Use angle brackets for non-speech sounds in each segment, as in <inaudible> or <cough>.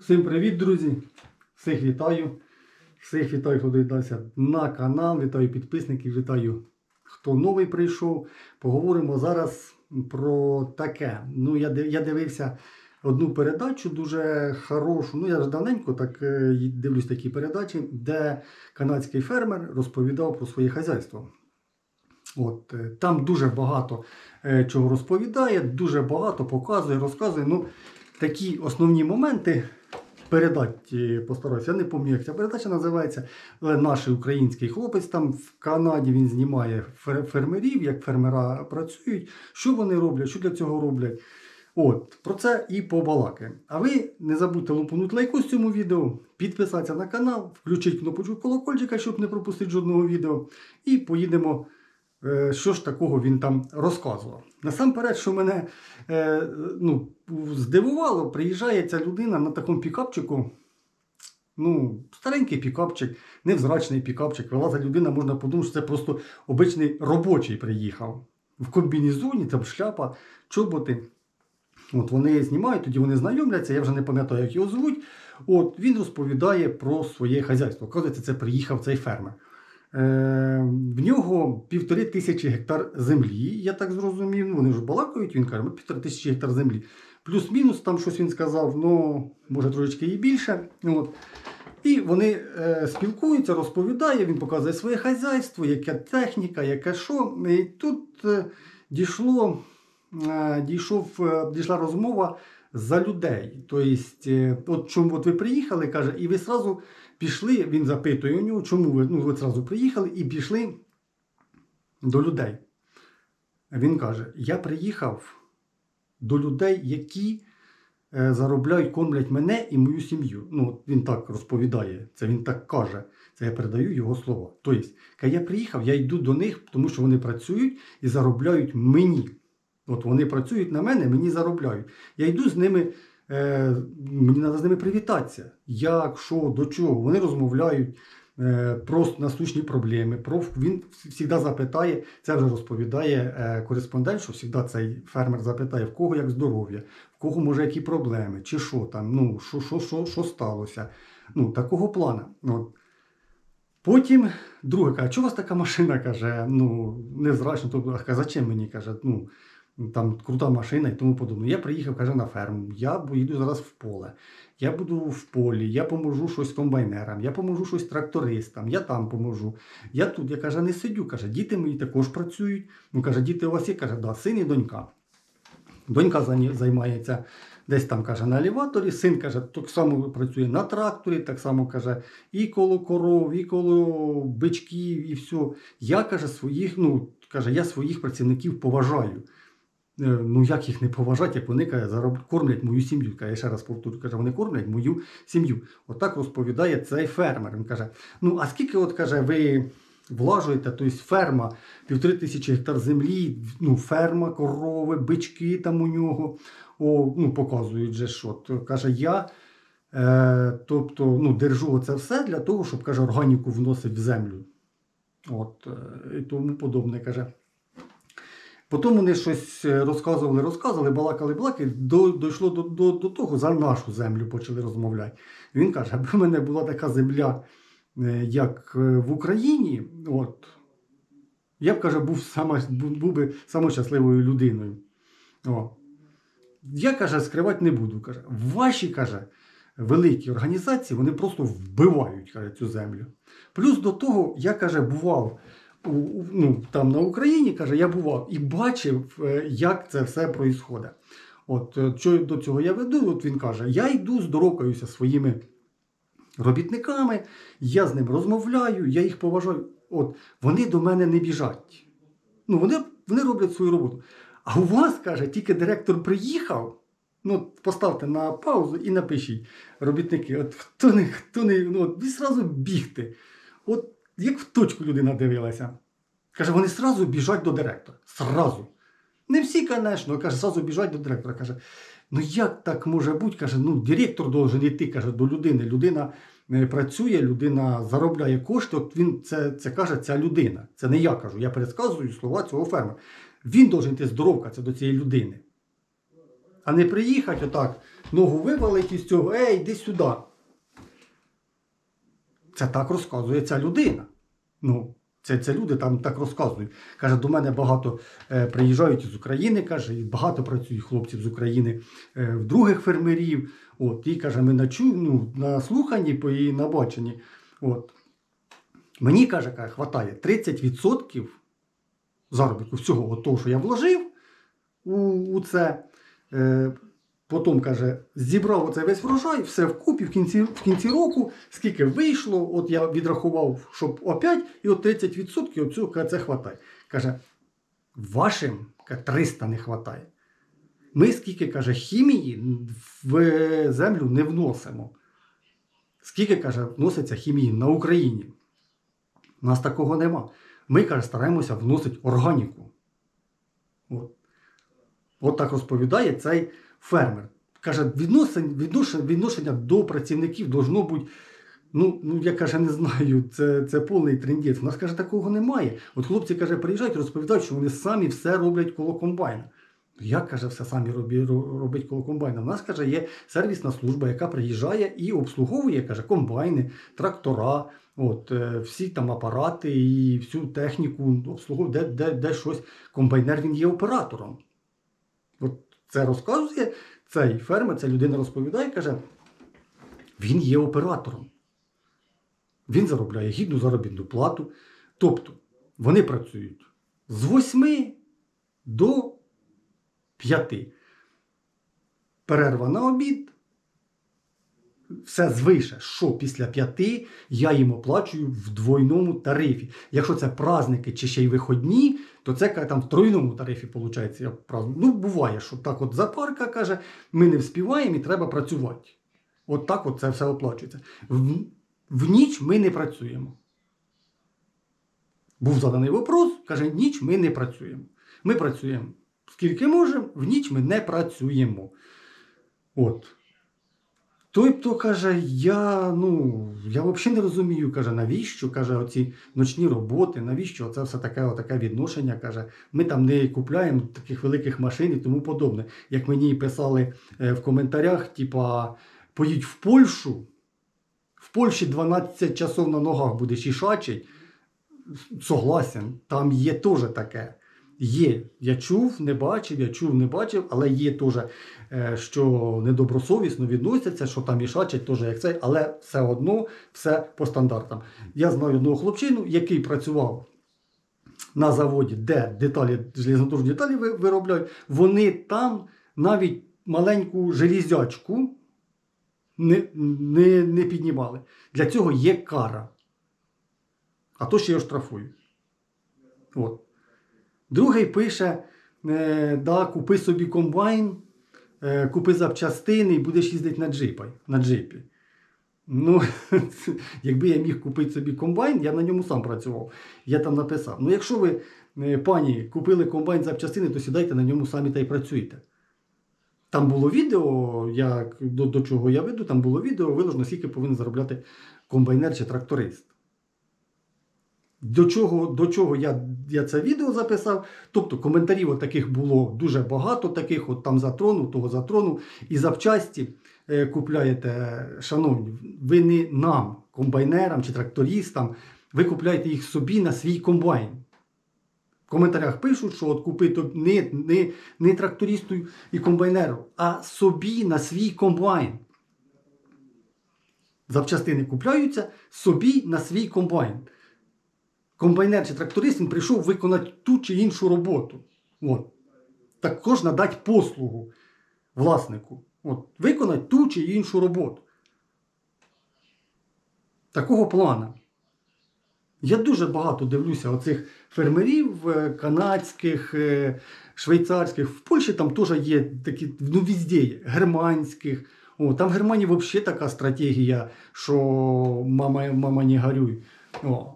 Всім привіт, друзі! Всіх вітаю. Всіх вітаю, хто доєднався на канал, вітаю підписників, вітаю, хто новий прийшов. Поговоримо зараз про таке. Ну, я, я дивився одну передачу дуже хорошу. Ну, я ж давненько так е, дивлюсь такі передачі, де канадський фермер розповідав про своє хазяйство. От, е, там дуже багато е, чого розповідає, дуже багато показує, розказує. Ну, такі основні моменти передати постараюся. Я не пам'ятаю, як ця передача називається, але наш український хлопець там в Канаді він знімає фермерів, як фермера працюють, що вони роблять, що для цього роблять. От, про це і побалакаємо. А ви не забудьте лупанути лайку з цьому відео, підписатися на канал, включити кнопочку колокольчика, щоб не пропустити жодного відео. І поїдемо Е, що ж такого він там розказував. Насамперед, що мене е, ну, здивувало, приїжджає ця людина на такому пікапчику. Ну, старенький пікапчик, невзрачний пікапчик. Вилазить людина, можна подумати, що це просто обичний робочий приїхав. В комбінезоні, там шляпа, чоботи. От вони знімають, тоді вони знайомляться, я вже не пам'ятаю, як його звуть. От він розповідає про своє хазяйство. Оказується, це приїхав цей фермер. Е, в нього півтори тисячі гектар землі, я так зрозумів. Ну, вони ж балакають, він каже, «Ну, півтори тисячі гектар землі. Плюс-мінус, там щось він сказав, ну, може трошечки і більше. От. І вони е, спілкуються, розповідає, він показує своє хазяйство, яка техніка, яке що. І тут е, дійшло, е, дійшов, е, дійшла розмова за людей. Тобто, е, от чому от ви приїхали, каже, і ви сразу пішли, він запитує у нього, чому ви, ну, ви зразу приїхали і пішли до людей. Він каже: Я приїхав до людей, які е, заробляють, кормлять мене і мою сім'ю. Ну, він так розповідає, це він так каже. Це я передаю його слова. Тобто, я приїхав, я йду до них, тому що вони працюють і заробляють мені. От вони працюють на мене, мені заробляють. Я йду з ними, е, мені треба з ними привітатися. Як, що, до чого. Вони розмовляють е, про насущні проблеми. Про, він завжди запитає, це вже розповідає е, кореспондент, що завжди цей фермер запитає, в кого як здоров'я, в кого може які проблеми, чи що там, ну, що, що, що, що сталося. Ну, такого плану. От. Потім друге каже, чого у вас така машина каже, ну, невзрачно, тобто, а зачем мені каже, ну, там крута машина і тому подобне. Я приїхав, каже, на ферму, я поїду зараз в поле, я буду в полі, я поможу щось комбайнерам, я поможу щось трактористам, я там поможу. Я тут, я каже, не сидю, каже, діти мої також працюють. Ну, каже, діти у вас є, каже, да, син і донька. Донька займається десь там, каже, на елеваторі, син каже, так само працює на тракторі, так само каже, і коло коров, і коло бичків, і все. Я каже, своїх, ну, каже, я своїх працівників поважаю. Е, Ну, як їх не поважати, як вони каже, зароб... кормлять мою сім'ю. Я ще раз повторю, каже, вони кормлять мою сім'ю. Отак розповідає цей фермер. Він каже: ну, а скільки, от каже, ви влажуєте, тобто ферма, півтори тисячі гектар землі, ну, ферма, корови, бички там у нього. О, ну, показують же, що. То, каже, я е, тобто, ну, держу це все для того, щоб каже, органіку вносить в землю. От, е, і тому подобне каже. Потім вони щось е, розказували, розказували, балакали, балакали, до, дійшло до, до, до того, за нашу землю почали розмовляти. Він каже, аби в мене була така земля, е, як е, в Україні, от, я б каже, був, сама, був, би самою щасливою людиною. О. Я каже, скривати не буду. Каже, ваші каже, великі організації вони просто вбивають каже, цю землю. Плюс до того, я каже, бував ну, там на Україні, каже, я бував і бачив, е, як це все відбувається. От е, що до цього я веду, от він каже: я йду здоровкаюся своїми робітниками, я з ним розмовляю, я їх поважаю. От вони до мене не біжать. Ну, вони, вони роблять свою роботу. А у вас, каже, тільки директор приїхав. Ну, поставте на паузу і напишіть, робітники, от хто не, хто не, ну, от, ви сразу бігти. От як в точку людина дивилася. Каже, вони сразу біжать до директора. Сразу. Не всі, звісно, каже, сразу біжать до директора. Каже, ну як так може бути? Каже, ну директор должен йти каже, до людини. Людина е, працює, людина заробляє кошти. От він це, це каже ця людина. Це не я кажу. Я пересказую слова цього фермера. Він должен йти здоровкатися до цієї людини. А не приїхати отак ногу вивалить із цього, ей, йди сюди. Це так розказує ця людина. Ну, це, це люди там так розказують. Каже, до мене багато е, приїжджають з України, каже, і багато працюють хлопців з України е, в других фермерів. От, і каже, ми на, чу, ну, на слуханні по і на баченні. От. Мені каже, каже, хватає 30% заробітку всього того, що я вложив у, у це. Е, Потім каже, зібрав оцей весь врожай, все вкупі в кінці, в кінці року, скільки вийшло, от я відрахував, щоб опять, і от 30% от це хватає. Каже, вашим 300 не хватає. Ми скільки каже, хімії в землю не вносимо. Скільки каже, вноситься хімії на Україні? У нас такого нема. Ми каже, стараємося вносити органіку. От. От так розповідає цей фермер. Каже, відношення, відношення, до працівників должно бути. Ну, ну я каже, не знаю, це, це повний трендець. У нас каже, такого немає. От хлопці каже, приїжджають, розповідають, що вони самі все роблять коло комбайна. Як каже, все самі робить коло комбайна? У нас каже, є сервісна служба, яка приїжджає і обслуговує, каже, комбайни, трактора, от, е, всі там апарати і всю техніку обслуговує, де, де, де щось. Комбайнер він є оператором. От це розказує цей фермер, ця людина розповідає, каже, він є оператором. Він заробляє гідну заробітну плату. Тобто вони працюють з 8 до 5. Перерва на обід. Все звише, що після п'яти я їм оплачую в двойному тарифі. Якщо це праздники чи ще й виходні, то це там в тройному тарифі виходить. Ну, буває, що так от запарка каже, ми не вспіваємо і треба працювати. От так от це все оплачується. В, в ніч ми не працюємо. Був заданий вопрос, каже, ніч ми не працюємо. Ми працюємо скільки можемо, в ніч ми не працюємо. От. Той, хто каже, я, ну, я взагалі не розумію, каже, навіщо каже, оці ночні роботи, навіщо це все таке, отаке відношення. каже, Ми там не купляємо таких великих машин і тому подобне. Як мені писали е, в коментарях, типа, поїдь в Польщу, в Польщі 12 часов на ногах будеш ішачить. Согласен, там є теж таке. Є. Я чув, не бачив, я чув, не бачив, але є теж, е, що недобросовісно відносяться, що там ішачать теж як цей, але все одно все по стандартам. Я знаю одного хлопчину, який працював на заводі, де деталі, железнодорожні деталі виробляють, вони там навіть маленьку железячку не, не, не піднімали. Для цього є кара. А то ще його штрафують. Другий пише: е, да, купи собі комбайн, е, купи запчастини і будеш їздити на, джипі, на джипі. Ну, <laughs> якби я міг купити собі комбайн, я на ньому сам працював. Я там написав. Ну, якщо ви, е, пані, купили комбайн запчастини, то сідайте на ньому самі та й працюйте. Там було відео, як, до, до чого я веду, там було відео, виложено, скільки повинен заробляти комбайнер чи тракторист. До чого, до чого я, я це відео записав? Тобто коментарів таких було дуже багато, таких от там затронув, того затронув. І запчасті е, купляєте, шановні, ви не нам, комбайнерам чи трактористам, ви купляєте їх собі на свій комбайн. В коментарях пишуть, що от купити не, не, не трактористу і комбайнеру, а собі на свій комбайн. Запчастини купляються собі на свій комбайн комбайнер чи тракторист він прийшов виконати ту чи іншу роботу. От. Також надати послугу власнику. От. Виконати ту чи іншу роботу. Такого плана. Я дуже багато дивлюся оцих фермерів е, канадських, е, швейцарських. В Польщі там теж є такі, ну, везде є, германських. О, там в Германії взагалі така стратегія, що мама, мама не горюй. О,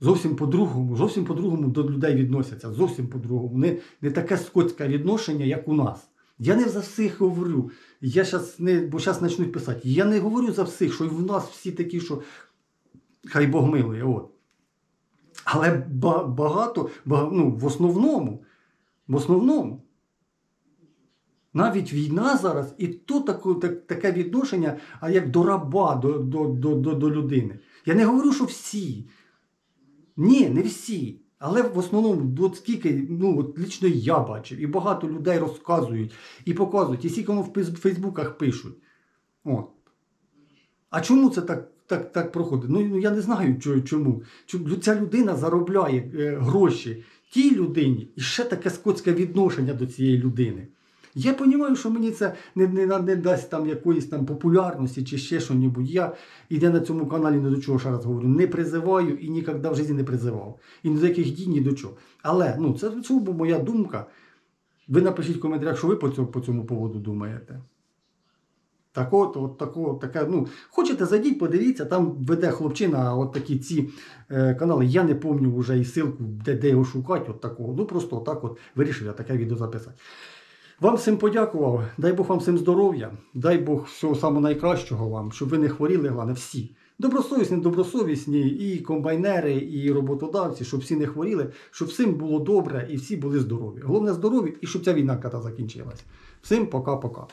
зовсім по-другому, зовсім по-другому до людей відносяться. Зовсім по-другому. Не, не таке скотське відношення, як у нас. Я не за всіх говорю. Я щас не, бо зараз почнуть писати. Я не говорю за всіх, що і в нас всі такі, що хай Бог милує. От. Але ба- багато, ба- ну, в основному, в основному, Навіть війна зараз, і тут таку, так, таке відношення, а як до раба, до, до, до, до людини. Я не говорю, що всі. Ні, не всі. Але в основному, от скільки, ну от лічно я бачив, і багато людей розказують і показують, і скільки воно в Фейсбуках пишуть. От. А чому це так, так, так проходить? Ну ну, я не знаю чому. Чому ця людина заробляє е, гроші тій людині і ще таке скотське відношення до цієї людини. Я розумію, що мені це не, не, не дасть там якоїсь там популярності чи ще що небудь. Я і я на цьому каналі ні до чого ще раз говорю, не призиваю і ніколи в житті не призивав. І ні до яких дій, ні до чого. Але ну, це сугубо моя думка. Ви напишіть в коментарях, що ви по цьому, по цьому поводу думаєте. Так от, от тако, таке, ну, хочете, зайдіть, подивіться, там веде хлопчина от такі ці е, канали. Я не пам'ятаю вже і ссылку, де, де його шукати, от такого. Ну просто отак от вирішив я таке відео записати. Вам всім подякував. Дай Бог вам всім здоров'я, дай Бог всього самого найкращого вам, щоб ви не хворіли, головне, всі. Добросовісні, добросовісні, і комбайнери, і роботодавці, щоб всі не хворіли, щоб всім було добре і всі були здорові. Головне здорові і щоб ця війна коли закінчилась. Всім пока-пока.